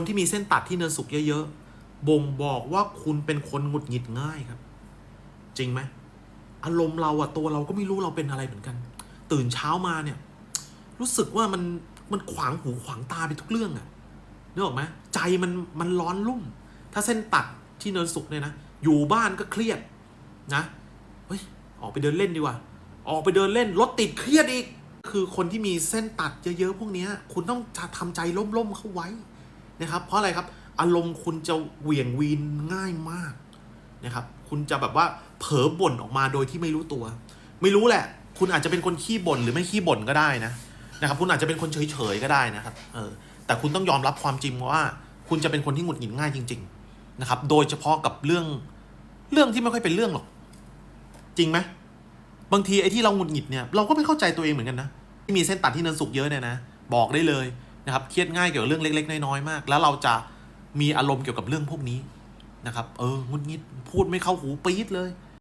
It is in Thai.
คนที่มีเส้นตัดที่เนินสุกเยอะๆ บ่งบอกว่าคุณเป็นคนหงุดหงิดง่ายครับ จริงไหม อารมณ์เราอะตัวเราก็ไม่รู้เราเป็นอะไรเหมือนกัน ตื่นเช้ามาเนี่ย รู้สึกว่ามันมันขวางหูขวางตาไปทุกเรื่องอะนึกออกไหมใจมันมันร้อนรุ่ม ถ้าเส้นตัดที่เนินสุกเนี่ยนะ อยู่บ้านก็เครียดนะเฮ้ยออกไปเดินเล่นดีกว่า ออกไปเดินเล่นรถติดเครียดอีก คือคนที่มีเส้นตัดเยอะๆพวกนี้คุณต้องทำใจล่มๆเข้าไว้ นะครับ เพราะอะไรครับ อารมณ์คุณจะเหวี่ยงวีนง่ายมากนะครับ คุณจะแบบว่าเผลอบ่นออกมาโดยที่ไม่รู้ตัว ไม่รู้แหละ คุณอาจจะเป็นคนขี้บ่นหรือไม่ขี้บ่นก็ได้นะนะครับ คุณอาจจะเป็นคนเฉยๆก็ได้นะครับ เออ แต่คุณต้องยอมรับความจริงว่า คุณจะเป็นคนที่หงุดหงิดง่ายจริง ๆ นะครับ โดยเฉพาะกับเรื่องเรื่องที่ไม่ค่อยเป็นเรื่องหรอก จริงไหมบางทีไอ้ที่เราหงุดหงิดเนี่ยเราก็ไม่เข้าใจตัวเองเหมือนกันนะที่มีเส้นตัดที่เนินสุกเยอะเนี่ยนะบอกได้เลย นะครับเครียดง่ายเกี่ยวกับเรื่องเล็ก ๆ น้อยๆมาก แล้วเราจะมีอารมณ์เกี่ยวกับเรื่องพวกนี้นะครับ เออ งุดงิด พูดไม่เข้าหูปี๊ดเลย